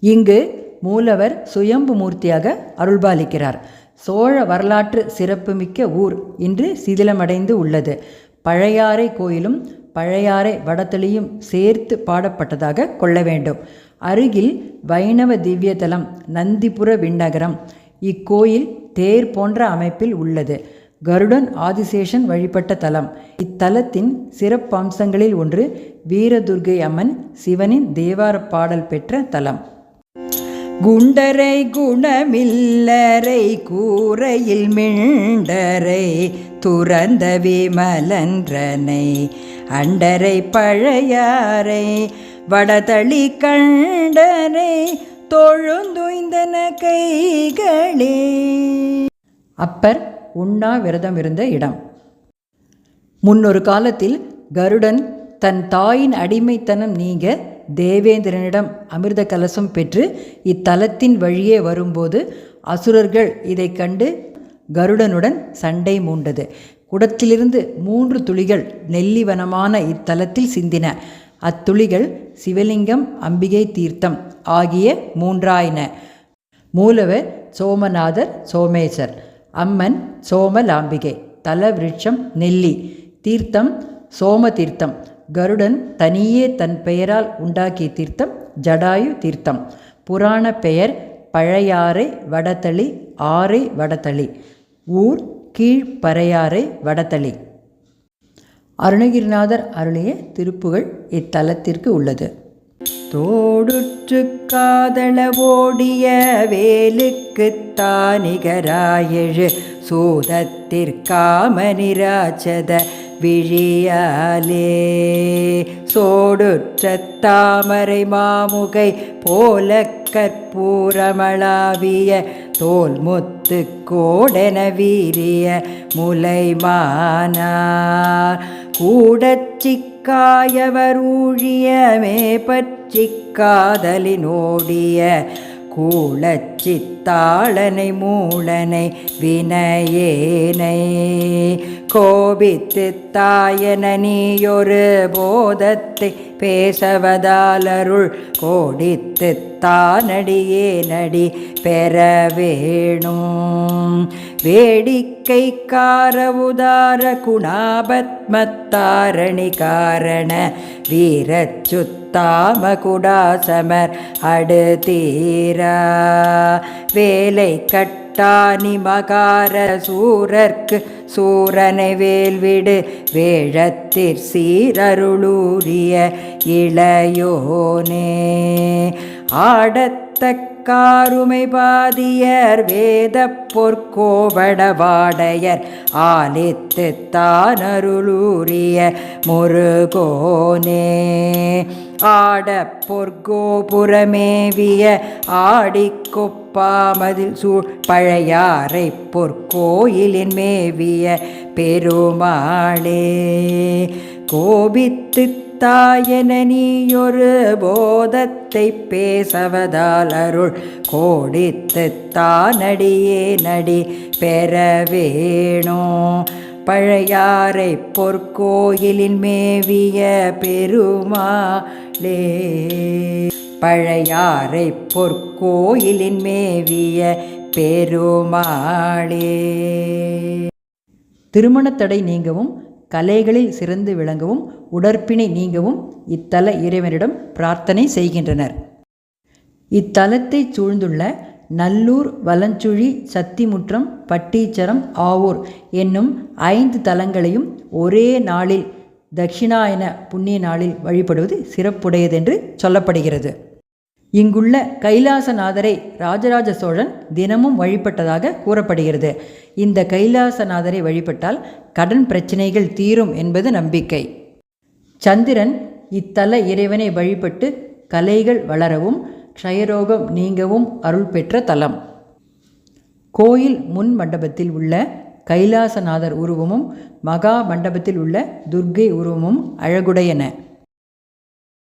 இங்கு மூலவர் சுயம்பு மூர்த்தியாக அருள்பாலிக்கிறார். சோழ வரலாற்று சிறப்புமிக்க ஊர் இன்று சிதிலமடைந்து உள்ளது. பழையாறை கோயிலும் பழையாறை வடத்தளியும் சேர்த்து பாடப்பட்டதாக கொள்ள வேண்டும். அருகில் வைணவ திவ்யதலம் நந்திபுர விண்ணகரம். இக்கோயில் தேர் போன்ற அமைப்பில் உள்ளது. கருடன் ஆதிசேஷன் வழிபட்ட தலம். இத்தலத்தின் சிறப்பம்சங்களில் ஒன்று வீரதுர்கை அம்மன் சிவனின் தேவார பாடல் பெற்ற தலம். குண்டரை குணமில்லரை கூரையில் மிண்டரை துறந்த விமலன்றனை அண்டரை பழையாரை வடதளி கண்டனை தொழுந்துய்ந்தன கைகளே. அப்பர் உண்ணா விரதம் இருந்த இடம். முன்னொரு காலத்தில் கருடன் தன் தாயின் அடிமைத்தனம் நீங்க தேவேந்திரனிடம் அமிர்த கலசம் பெற்று இத்தலத்தின் வழியே வரும்போது அசுரர்கள் இதை கண்டு கருடனுடன் சண்டை மூண்டது. குடத்திலிருந்து மூன்று துளிகள் நெல்லிவனமான இத்தலத்தில் சிந்தின. அத்துளிகள் சிவலிங்கம் அம்பிகை தீர்த்தம் ஆகிய மூன்றாயின. மூலவர் சோமநாதர் சோமேசர். அம்மன் சோமலாம்பிகை தல விருட்சம் நெல்லி. தீர்த்தம் சோம தீர்த்தம். கருடன் தனியே தன் பெயரால் உண்டாக்கிய தீர்த்தம் ஜடாயு தீர்த்தம். புராண பெயர் பழையாறை வடதளி ஆறை வடதளி. ஊர் கீழ்ப்பறையாறை வடதளி. அருணகிரிநாதர் அருளிய திருப்புகள் இத்தலத்திற்கு உள்ளது. தோடுற்று காதள ஓடிய வேலுக்கு தானிகராயழு. சூதத்திற்காமனிராச்சத விழியாலே. சோடுற்ற தாமரை மாமுகை போல கற்பூரமளாவிய தோல் முத்து கோடென வீரிய முலைமானார். கூடச்சிக்காயவர் ஊழியமே பற்றிக்காதலினோடிய சித்தாளனை மூளனை வினையேனை. கோபித்து தாயன நீயொரு போதத்தை பேசவதாலருள் கோடித்து தானடியே நடி பெற வேணும். வேடிக்கைக்கார உதார குணாபத்மத்தாரணி காரண வீரச்சுத்தாம குடாசமர் அடுதீரா வேலை கட்டானி மகார சூரர்க்கு சூரனை வேல்விடு. வேழத்திற் சீரருளூரிய இளையோனே. ஆடத்தக்காருமை பாதியர் வேத பொற்கோவடவாடையர் ஆலித்து தானருளூரிய முருகோனே. ஆட பொற்கோபுரமேவிய ஆடிக்கொப்பாமதில் சூழ் பழையாறை பொற்கோயிலின் மேவிய பெருமாளே. கோபித்து தாயன நீயொரு போதத்தை பேசவதால் அருள் கோடித்து தானடியே நடி பெற வேணும் பழையாறை பொற்கோயிலின் மேவிய பெருமா பெருமாளே பழையாறை பொற்கோயிலின் மேவிய பெருமாளே. திருமணத்தடை நீங்கவும் கலைகளில் சிறந்து விளங்கவும் உடற்பிணை நீங்கவும் இத்தல இறைவனிடம் பிரார்த்தனை செய்கின்றனர். இத்தலத்தைச் சூழ்ந்துள்ள நல்லூர் வலஞ்சுழி சத்திமுற்றம் பட்டீச்சரம் ஆவூர் என்னும் ஐந்து தலங்களையும் ஒரே நாளில் தட்சிணாயன புண்ணிய நாளில் வழிபடுவது சிறப்புடையதென்று சொல்லப்படுகிறது. இங்குள்ள கைலாசநாதரை ராஜராஜ சோழன் தினமும் வழிபட்டதாக கூறப்படுகிறது. இந்த கைலாசநாதரை வழிபட்டால் கடன் பிரச்சனைகள் தீரும் என்பது நம்பிக்கை. சந்திரன் இத்தல இறைவனை வழிபட்டு கலைகள் வளரவும் க்ஷயரோகம் நீங்கவும் அருள் பெற்ற தலம். கோயில் முன் மண்டபத்தில் உள்ள கைலாசநாதர் உருவமும் மகா மண்டபத்தில் உள்ள துர்க்கை உருவமும் அழகுடையன.